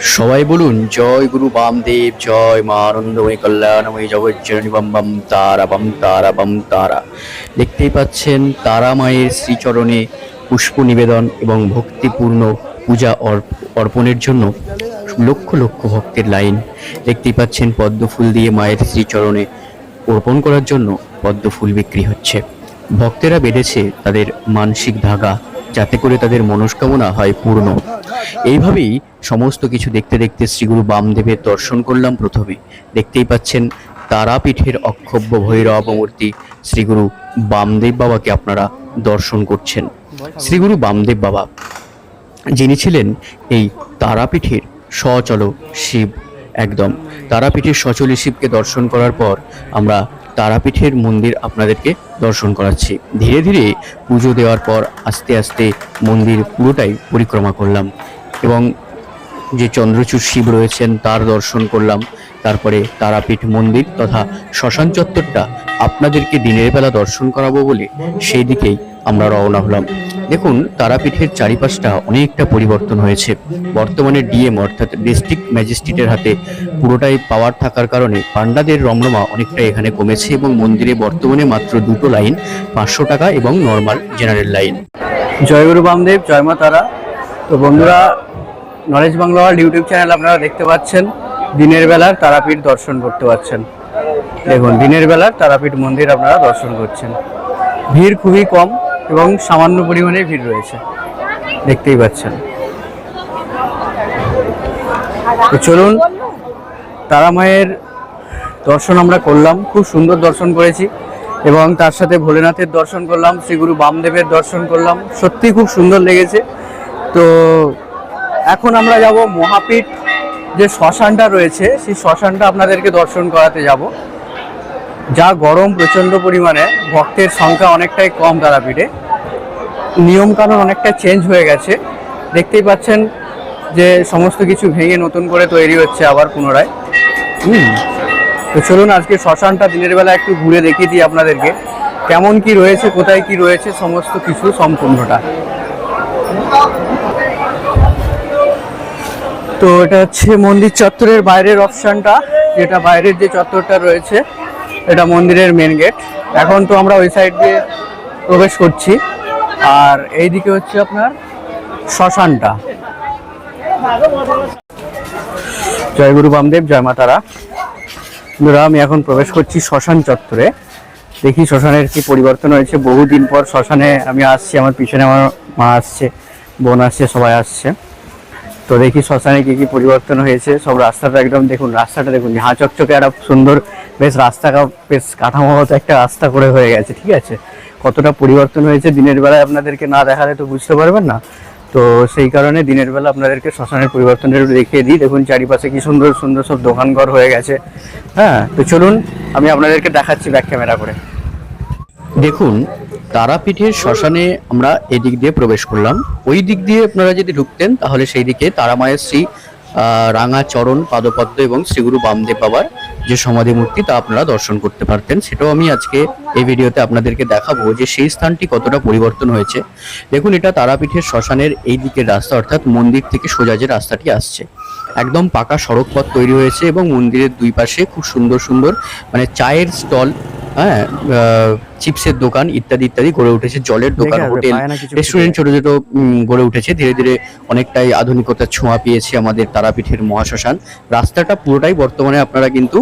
সবাই বলুন, জয় গুরু বামদেব, জয় মা আনন্দময়ী কল্যাণময়ী জগজ্জননী বম বম তারা বম তারা বম তারা। দেখতেই পাচ্ছেন তারা মায়ের শ্রীচরণে পুষ্প নিবেদন এবং ভক্তিপূর্ণ পূজা অর্প- অর্পণের জন্য লক্ষ লক্ষ ভক্তের লাইন। দেখতেই পাচ্ছেন পদ্ম ফুল দিয়ে মায়ের শ্রীচরণে অর্পণ করার জন্য পদ্ম ফুল বিক্রি হচ্ছে। ভক্তেরা বেঁধেছে তাদের মানসিক ধাগা। যাতে করে তাদের মনস্কামনা হয় পূর্ণ। এইভাবেই সমস্ত কিছু দেখতে দেখতে শ্রীগুরু বামদেবের দর্শন করলাম প্রথমে। দেখতেই পাচ্ছেন তারাপীঠের অক্ষব্য ভৈরব মূর্তি শ্রীগুরু বামদেব বাবাকে আপনারা দর্শন করছেন। শ্রীগুরু বামদেব বাবা, যিনি ছিলেন এই তারাপীঠের সচল শিব একদম। তারাপীঠের সচলী শিবকে দর্শন করার পর আমরা তারাপীঠের মন্দির আপনাদেরকে দর্শন করাচ্ছি। ধীরে ধীরে পুজো দেওয়ার পর আস্তে আস্তে মন্দির পুরোটাই পরিক্রমা করলাম এবং যে চন্দ্রচূড় শিব রয়েছেন তার দর্শন করলাম। তারপরে তারাপীঠ মন্দির তথা শ্মশান চত্বরটা আপনাদেরকে দিনের বেলা দর্শন করাবো বলে সেই দিকেই আমরা রওনা হলাম। দেখুন, তারাপীঠের চারিপাশটা অনেকটা পরিবর্তন হয়েছে। বর্তমানে ডিএম, অর্থাৎ ডিস্ট্রিক্ট ম্যাজিস্ট্রেটের হাতে পুরোটাই পাওয়ার থাকার কারণে পান্ডাদের রমরমা অনেকটা এখানে কমেছে এবং মন্দিরে বর্তমানে মাত্র দুটো লাইন, পাঁচশো টাকা এবং নর্মাল জেনারেল লাইন। জয়গুরু বামদেব, জয় মা তারা। তো বন্ধুরা, নলেজ বাংলা ইউটিউব চ্যানেল আপনারা দেখতে পাচ্ছেন, দিনের বেলার তারাপীঠ দর্শন করতে পাচ্ছেন। দেখুন, দিনের বেলার তারাপীঠ মন্দির আপনারা দর্শন করছেন। ভিড় খুবই কম। এবং সামান্য পরিমাণে ভিড় রয়েছে। দেখতেই পাচ্ছেন। তো চলুন তারা মায়ের দর্শন আমরা করলাম। খুব সুন্দর দর্শন করেছি এবং তার সাথে ভোলেনাথের দর্শন করলাম, শ্রীগুরু বামদেবের দর্শন করলাম। সত্যি খুব সুন্দর লেগেছে। তো এখন আমরা যাব মহাপীঠ, যে শ্মশানটা রয়েছে, সেই শ্মশানটা আপনাদেরকে দর্শন করাতে যাব। যা গরম প্রচণ্ড পরিমাণে, ভক্তের সংখ্যা অনেকটাই কম তারাপীঠে। নিয়মকানুন অনেকটা চেঞ্জ হয়ে গেছে। দেখতেই পাচ্ছেন যে সমস্ত কিছু ভেঙে নতুন করে তৈরি হচ্ছে আবার পুনরায়। হুম। তো চলুন আজকে শ্মশানটা দিনের বেলা একটু ঘুরে দেখিয়ে দিই আপনাদেরকে। কেমন কি রয়েছে কোথায় কি রয়েছে সমস্ত কিছু সম্পূর্ণটা। তো এটা হচ্ছে মন্দির চত্বরের বাইরের অপশানটা যেটা বাইরের যে চত্বরটা রয়েছে এটা মন্দিরের মেন গেট এখন তো আমরা ওই সাইড দিয়ে প্রবেশ করছি। আর এইদিকে হচ্ছে আপনার শ্মশানটা। জয় গুরু বামদেব, জয় মা তারা। বন্ধুরা, আমি এখন প্রবেশ করছি শ্মশান চত্বরে। দেখি শ্মশানের কি পরিবর্তন হয়েছে। বহুদিন পর শ্মশানে আমি আসছি, আমার পিছনে আমার মা আসছে, বোন আসছে, সবাই আসছে। তো দেখি শ্মশানে কি কি পরিবর্তন হয়েছে। সব রাস্তাটা একদম দেখুন, রাস্তাটা দেখুন, ঝাঁ চকচকে একটা সুন্দর বেশ রাস্তা বেশ কাঠামোগত একটা রাস্তা করে হয়ে গেছে, ঠিক আছে? কতটা পরিবর্তন হয়েছে দিনের বেলায় আপনাদেরকে না দেখালে তো বুঝতে পারবেন না। তো সেই কারণে দিনের বেলা আপনাদেরকে শ্মশানের পরিবর্তনটা একটু দেখিয়ে দিই। দেখুন চারিপাশে কি সুন্দর সুন্দর সব দোকানঘর হয়ে গেছে। হ্যাঁ তো চলুন, আমি আপনাদেরকে দেখাচ্ছি ব্যাক ক্যামেরা করে। দেখুন তারাপীঠের শ্মশানে আমরা এদিক দিয়ে প্রবেশ করলাম। ওই দিক দিয়ে আপনারা যদি ঢুকতেন, তাহলে সেই দিকে তারামায়ের শ্রী রাঙা চরণ পাদপদ্ম এবং শ্রীগুরু বামদেব বাবার যে সমাধি মূর্তি, তা আপনারা দর্শন করতে পারতেন। সেটাও আমি আজকে এই ভিডিওতে আপনাদেরকে দেখাবো যে সেই স্থানটি কতটা পরিবর্তন হয়েছে। দেখুন, এটা তারাপীঠের শ্মশানের এই দিকের রাস্তা, অর্থাৎ মন্দির থেকে সোজা যে রাস্তাটি আসছে। একদম পাকা সড়ক পথ তৈরি হয়েছে এবং মন্দিরের দুই পাশে খুব সুন্দর সুন্দর মানে চায়ের স্টল হ্যাঁ চিপসের দোকান ইত্যাদি ইত্যাদি গড়ে উঠেছে জলের দোকান হোটেল রেস্টুরেন্ট ছোট ছোট গড়ে উঠেছে। ধীরে ধীরে অনেকটাই আধুনিকতার ছোঁয়া পেয়েছে আমাদের তারাপীঠের মহাশ্মশান। রাস্তাটা পুরোটাই বর্তমানে আপনারা কিন্তু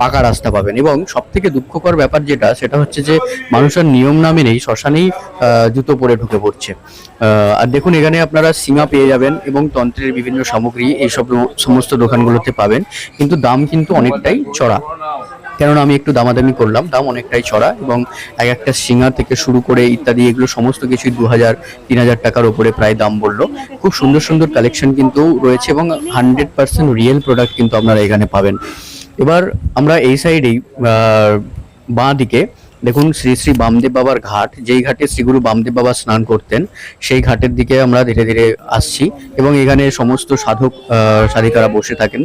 পাকা রাস্তা পাবেন। এবং সব থেকে দুঃখকর ব্যাপার যেটা সেটা হচ্ছে যে মানুষের নিয়ম না মেনেই শ্মশানেই আহ, জুতো পরে ঢুকে পড়ছে। আহ, আর দেখুন এখানে আপনারা সীমা পেয়ে যাবেন এবং তন্ত্রের বিভিন্ন সামগ্রী এইসব সমস্ত দোকানগুলোতে পাবেন। কিন্তু দাম কিন্তু অনেকটাই চড়া। কেননা আমি একটু দামাদামি করলাম, দাম অনেকটাই ছড়া এবং এক একটা সিঙ্গা থেকে শুরু করে ইত্যাদি এগুলো সমস্ত কিছুই দু হাজার, তিন হাজার টাকার ওপরে প্রায় দাম বলল। খুব সুন্দর সুন্দর কালেকশন কিন্তু রয়েছে এবং হান্ড্রেড পার্সেন্ট রিয়েল প্রোডাক্ট কিন্তু আপনারা এখানে পাবেন। এবার আমরা এই সাইডেই বাঁ দিকে দেখুন শ্রী শ্রী বামদেব বাবার ঘাট, যেই ঘাটে শ্রীগুরু বামদেব বাবা স্নান করতেন, সেই ঘাটের দিকে আমরা ধীরে ধীরে আসছি এবং এখানে সমস্ত সাধক সাধিকারা বসে থাকেন।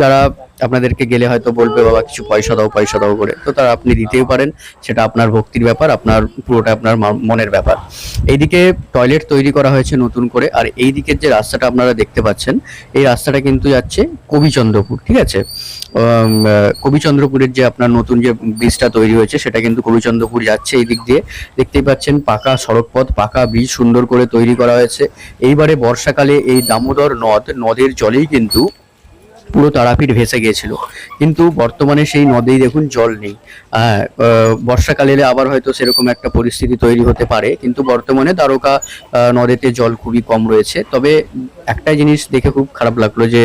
যারা আপনাদেরকে গেলে হয়তো বলবে, বাবা, কিছু পয়সা দাও পয়সা দাও করে। তো তারা আপনি দিতেও পারেন, সেটা আপনার ভক্তির ব্যাপার, আপনার পুরোটা আপনার মনের ব্যাপার। এইদিকে টয়লেট তৈরি করা হয়েছে নতুন করে, আর এই দিকের যে রাস্তাটা আপনারা দেখতে পাচ্ছেন, এই রাস্তাটা কিন্তু যাচ্ছে কবিচন্দ্রপুর, ঠিক আছে? কবিচন্দ্রপুরের যে আপনার নতুন যে ব্রিজটা তৈরি হয়েছে, সেটা কিন্তু কবিচন্দ্রপুর যাচ্ছে এই দিক দিয়ে। দেখতেই পাচ্ছেন, পাকা সড়কপথ, পাকা ব্রিজ সুন্দর করে তৈরি করা হয়েছে। এইবারে বর্ষাকালে এই দামোদর নদ, নদের জলেই কিন্তু পুরো তারাপীঠ ভেসে গিয়েছিল। কিন্তু বর্তমানে সেই নদেই দেখুন জল নেই। হ্যাঁ বর্ষাকালে আবার হয়তো সেরকম একটা পরিস্থিতি তৈরি হতে পারে, কিন্তু বর্তমানে দ্বারকা নদেতে জল খুবই কম রয়েছে। তবে একটা জিনিস দেখে খুব খারাপ লাগল যে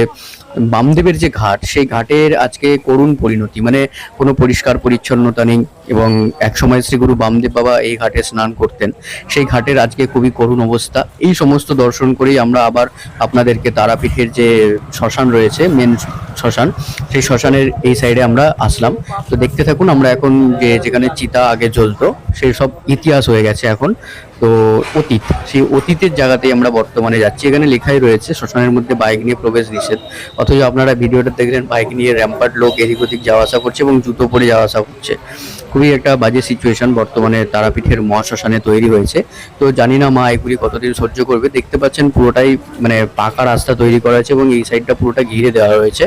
বামদেবের যে ঘাট, সেই ঘাটের আজকে করুণ পরিণতি মানে কোনো পরিষ্কার পরিচ্ছন্নতা নেই এবং একসময় শ্রী গুরু বামদেব বাবা এই ঘাটে স্নান করতেন। সেই ঘাটের আজকে খুবই করুণ অবস্থা। এই সমস্ত দর্শন করেই আমরা আবার আপনাদেরকে তারাপীঠের যে শ্মশান রয়েছে মেন শ্মশান, সেই শ্মশানের এই সাইডে আমরা আসলাম। তো দেখতে থাকুন, আমরা এখন যে যেখানে চিতা আগে জ্বলতো, সেই সব ইতিহাস হয়ে গেছে এখন। তো অতীত, সেই অতীতের জায়গাতেই আমরা বর্তমানে যাচ্ছি। এখানে লেখাই রয়েছে, শ্মশানের মধ্যে বাইক নিয়ে প্রবেশ নিষেধ। অথচ আপনারা ভিডিওটা দেখলেন, বাইক নিয়ে র্যাম্পার লোক এদিক ওদিক যাওয়া আসা করছে এবং জুতো পরে যাওয়া আসা করছে। খুবই একটা বাজে সিচুয়েশন বর্তমানে তারাপীঠের মহাশ্মশানে তৈরি হয়েছে। তো জানি না মা এগুলি কতদিন সহ্য করবে। দেখতে পাচ্ছেন পুরোটাই মানে পাকা রাস্তা তৈরি করা আছে এবং এই সাইডটা পুরোটা ঘিরে দেওয়া হয়েছে।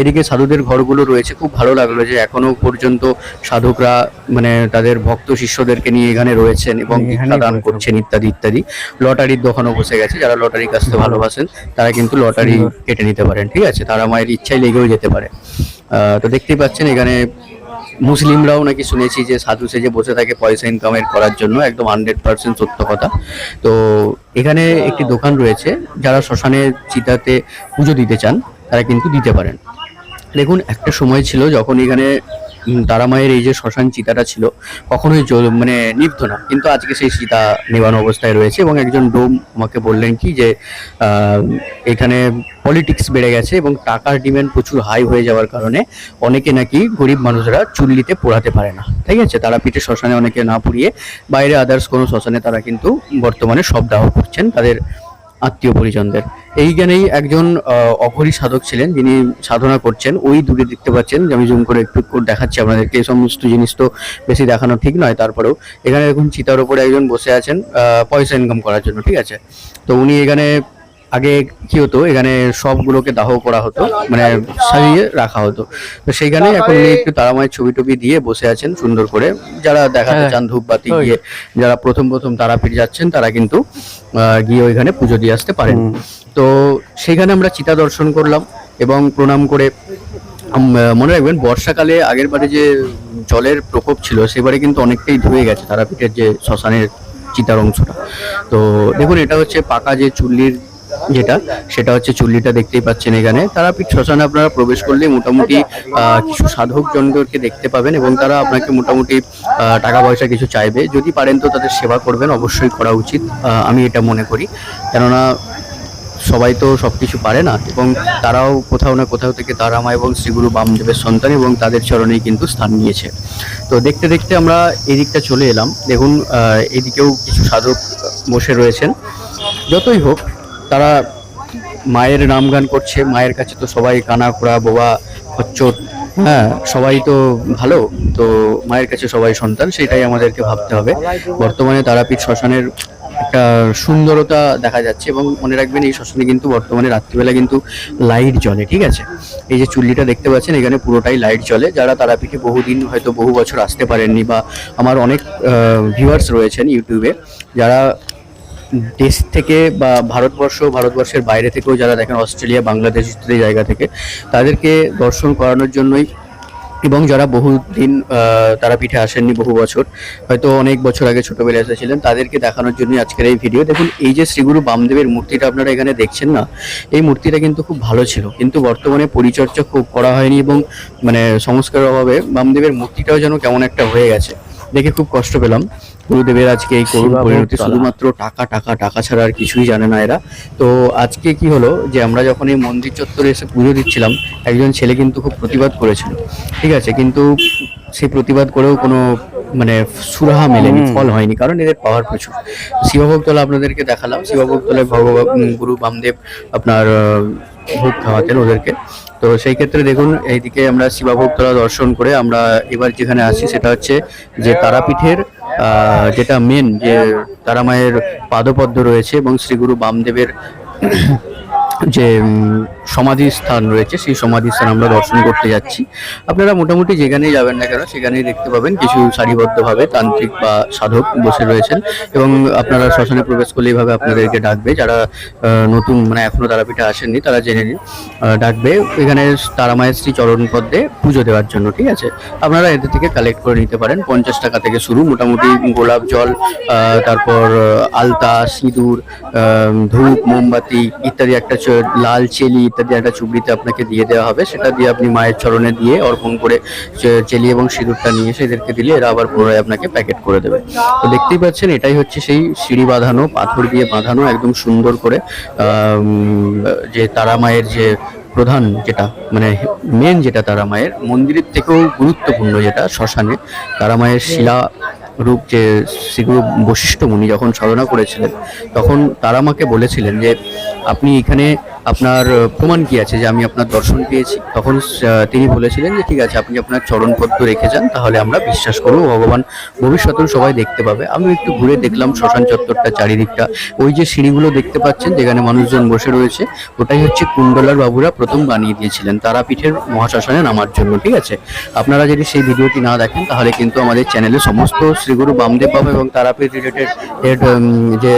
এদিকে সাধুদের ঘরগুলো রয়েছে। খুব ভালো লাগল যে এখনও পর্যন্ত সাধকরা মানে তাদের ভক্ত শিষ্যদেরকে নিয়ে এখানে রয়েছেন এবং দীক্ষা দান করছেন ইত্যাদি ইত্যাদি। লটারির দোকানও বসে গেছে। যারা লটারি কাটতে ভালোবাসেন তারা কিন্তু লটারি কেটে নিতে পারেন ঠিক আছে? তারা মায়ের ইচ্ছায় লেগেও যেতে পারে। তো দেখতেই পাচ্ছেন এখানে মুসলিমরাও নাকি শুনেছি যে সাধু সেজে বসে থাকে পয়সা ইনকামের করার জন্য, একদম হান্ড্রেড পার্সেন্ট সত্য কথা। তো এখানে একটি দোকান রয়েছে, যারা শ্মশানে চিতাতে পুজো দিতে চান, তারা কিন্তু দিতে পারেন। দেখুন, একটা সময় ছিল যখন এখানে তারা মায়ের এই যে শ্মশান চিতাটা ছিল, কখনোই মানে নিভতো না। কিন্তু আজকে সেই চিতা নেবানো অবস্থায় রয়েছে এবং একজন ডোম আমাকে বললেন কি যে এখানে পলিটিক্স বেড়ে গেছে এবং টাকার ডিমান্ড প্রচুর হাই হয়ে যাওয়ার কারণে অনেকে নাকি গরিব মানুষরা চুল্লিতে পোড়াতে পারে না। ঠিক আছে? তারা পিঠে শ্মশানে অনেকে না পুড়িয়ে বাইরে আদার্স কোনো শ্মশানে তারা কিন্তু বর্তমানে সব দাহ করছেন। তাদের আত্মীয় পরিজনদের এই জ্ঞানেই একজন অঘরী সাধক ছিলেন, যিনি সাধনা করছেন। ওই দূরে দেখতে পাচ্ছেন আমি জুম করে একটু দেখাচ্ছি আপনাদেরকে। এই সমস্ত জিনিস তো বেশি দেখানো ঠিক নয়, তারপরেও এখানে দেখুন চিতার ওপরে একজন বসে আছেন পয়সা ইনকাম করার জন্য, ঠিক আছে? তো উনি এখানে আগে কি হতো এখানে সবগুলোকে দাহ করা হতো মানে সাজিয়ে রাখা হতো। তো সেইখানে এখন উনি একটু তারামায়ের ছবি টবি দিয়ে বসে আছেন সুন্দর করে। যারা দেখাতে হ্যাঁ। চান ধূপবাতি। গিয়ে যারা প্রথম প্রথম তারাপীঠ যাচ্ছেন তারা কিন্তু গিয়ে ওইখানে পুজো দিয়ে আসতে পারেন। তো সেখানে আমরা চিতা দর্শন করলাম এবং প্রণাম করে মনে রাখবেন বর্ষাকালে আগের বারে যে জলের প্রকোপ ছিল সেবারে কিন্তু অনেকটাই ধুয়ে গেছে তারাপীঠের যে শ্মশানের চিতার অংশটা। তো দেখুন এটা হচ্ছে পাকা যে চুল্লির যেটা, সেটা হচ্ছে চুল্লিটা দেখতেই পাচ্ছেন এখানে। তারাপীঠ শ্মশানে আপনারা প্রবেশ করলে মোটামুটি কিছু সাধক জনদেরকে দেখতে পাবেন এবং তারা আপনাকে মোটামুটি টাকা পয়সা কিছু চাইবে। যদি পারেন তো তাদের সেবা করবেন, অবশ্যই করা উচিত। আমি এটা মনে করি। কেননা সবাই তো সব কিছু পারে না এবং তারাও কোথাও না কোথাও থেকে তারামা এবং শ্রীগুরু বামদেবের সন্তান এবং তাদের চরণেই কিন্তু স্থান নিয়েছে। তো দেখতে দেখতে আমরা এদিকটা চলে এলাম। দেখুন এদিকেও কিছু সাধক বসে রয়েছেন। যতই হোক তারা মায়ের নাম গান করছে, মায়ের কাছে তো সবাই কানা, খোড়া বোবা খচ্চর হ্যাঁ সবাই তো ভালো, তো মায়ের কাছে সবাই সন্তান, সেটাই আমাদেরকে ভাবতে হবে। বর্তমানে তারাপীঠ শ্মশানের একটা সুন্দরতা দেখা যাচ্ছে এবং মনে রাখবেন এই শ্মশানে কিন্তু বর্তমানে রাত্রিবেলা কিন্তু লাইট জ্বলে, ঠিক আছে? এই যে চুল্লিটা দেখতে পাচ্ছেন, এখানে পুরোটাই লাইট জ্বলে। যারা তারাপীঠে বহুদিন হয়তো বহু বছর আসতে পারেননি বা আমার অনেক ভিউয়ার্স রয়েছেন ইউটিউবে, যারা দেশ থেকে বা ভারতবর্ষ, ভারতবর্ষের বাইরে থেকেও যারা দেখেন অস্ট্রেলিয়া, বাংলাদেশ ইত্যাদি জায়গা থেকে, তাদেরকে দর্শন করানোর জন্যই এবং যারা বহুদিন তারা পিঠে আসেননি বহু বছর, হয়তো অনেক বছর আগে ছোটবেলায় এসেছিলেন, তাদেরকে দেখানোর জন্য আজকের এই ভিডিও। দেখুন, এই যে শ্রীগুরু বামদেবের মূর্তিটা আপনারা এখানে দেখছেন না, এই মূর্তিটা কিন্তু খুব ভালো ছিল, কিন্তু বর্তমানে পরিচর্যা খুব করা হয়নি এবং মানে সংস্কারের অভাবে বামদেবের মূর্তিটাও যেন কেমন একটা হয়ে গেছে। দেখে খুব কষ্ট পেলাম। গুরুদেবের আজকে এই করুণ পরিণতি শুধুমাত্র টাকা টাকা টাকা ছাড়া আর কিছুই জানে না এরা। তো আজকে কি হলো যে আমরা যখন এই মন্দির চত্বরে এসে পুজো দিচ্ছিলাম একজন ছেলে কিন্তু খুব প্রতিবাদ করেছিল। ঠিক আছে কিন্তু সেই প্রতিবাদ করেও কোনো মানে সুরাহা মেলেনি ফল হয়নি কারণ এদের পাওয়ার প্রচুর। শিবভোগতলা আপনাদেরকে দেখালাম। শিবভোগতলায় ভগবান গুরু বামদেব আপনার ভোগ খাওয়াতেন ওদেরকে। তো সেই ক্ষেত্রে দেখুন, এইদিকে আমরা শিবাভোগতলা দর্শন করে আমরা এবার যেখানে আসি সেটা হচ্ছে যে তারাপীঠের যেটা মেন যে তারা মায়ের পাদপদ্ম রয়েছে এবং শ্রীগুরু বামদেবের যে সমাধি স্থান রয়েছে, সেই সমাধি স্থান আমরা দর্শন করতে যাচ্ছি। আপনারা মোটামুটি যেখানেই যাবেন না কেন, সেখানেই দেখতে পাবেন কিছু সারিবদ্ধভাবে তান্ত্রিক বা সাধক বসে রয়েছেন এবং আপনারা শ্মশানে প্রবেশ করলে এইভাবে আপনাদেরকে ডাকবে। যারা নতুন মানে এখনও তারাপীঠে আসেননি, তারা জেনে নিন ডাকবে। এখানে তারামায়ের শ্রী চরণ পদ্মে পুজো দেওয়ার জন্য, ঠিক আছে? আপনারা এদের থেকে কালেক্ট করে নিতে পারেন। পঞ্চাশ টাকা থেকে শুরু, মোটামুটি গোলাপ জল তারপর, আলতা, সিঁদুর ধূপ, মোমবাতি ইত্যাদি, একটা লাল চেলি ইত্যাদি একটা চুবড়িতে আপনাকে দিয়ে দেওয়া হবে, সেটা দিয়ে আপনি মায়ের চরণে দিয়ে অর্পণ করে চেলি এবং সিঁদুরটা নিয়ে এসে এদেরকে দিলে এরা আবার পুনরায় আপনাকে প্যাকেট করে দেবে। তো দেখতেই পাচ্ছেন, এটাই হচ্ছে সেই সিঁড়ি বাঁধানো, পাথর দিয়ে বাঁধানো একদম সুন্দর করে যে তারা মায়ের যে প্রধান যেটা মানে মেন যেটা তারা মায়ের, মন্দিরের থেকেও গুরুত্বপূর্ণ যেটা শ্মশানে, তারা মায়ের শিলা রূপ যে শ্রীগুরু বশিষ্ঠ মুনি যখন সাধনা করেছিলেন, তখন তারা মাকে বলেছিলেন যে, আপনি এখানে আপনার প্রমাণ কি আছে যে আমি আপনার দর্শন পেয়েছি? তখন তিনি বলেছিলেন যে, ঠিক আছে, আপনি আপনার চরণপদ্ম রেখে যান, তাহলে আমরা বিশ্বাস করব, ভগবান ভবিষ্যতেও সবাই দেখতে পাবে। আমি একটু ঘুরে দেখলাম শ্মশান চত্বরটা চারিদিকটা। ওই যে সিঁড়িগুলো দেখতে পাচ্ছেন, যেখানে মানুষজন বসে রয়েছে, ওটাই হচ্ছে কুণ্ডলার বাবুরা প্রথম বানিয়ে দিয়েছিলেন। তারাপীঠের মহাশ্মশানে নামার জন্য, ঠিক আছে? আপনারা যদি সেই ভিডিওটি না দেখেন, তাহলে কিন্তু আমাদের চ্যানেলে সমস্ত শ্রীগুরু বামদেব বাবা এবং তারাপীঠ রিলেটেড যে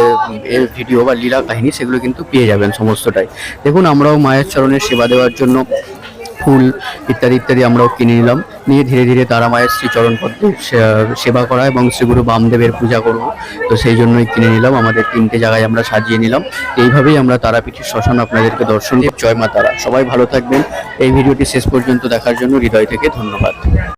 ভিডিও বা লীলা কাহিনী, সেগুলো কিন্তু পেয়ে যাবেন সমস্তটাই। দেখুন, আমরাও মায়ের চরণের সেবা দেওয়ার জন্য ফুল ইত্যাদি ইত্যাদি আমরাও কিনে নিলাম। নিয়ে ধীরে ধীরে তারা মায়ের শ্রী চরণ পদ্মে সেবা করা এবং শ্রীগুরু বামদেবের পূজা করব। তো সেই জন্যই কিনে নিলাম। আমাদের তিনটে জায়গায় আমরা সাজিয়ে নিলাম। এইভাবেই আমরা তারাপীঠের শ্মশান আপনাদেরকে দর্শন জয় মা তারা। সবাই ভালো থাকবেন। এই ভিডিওটি শেষ পর্যন্ত দেখার জন্য হৃদয় থেকে ধন্যবাদ।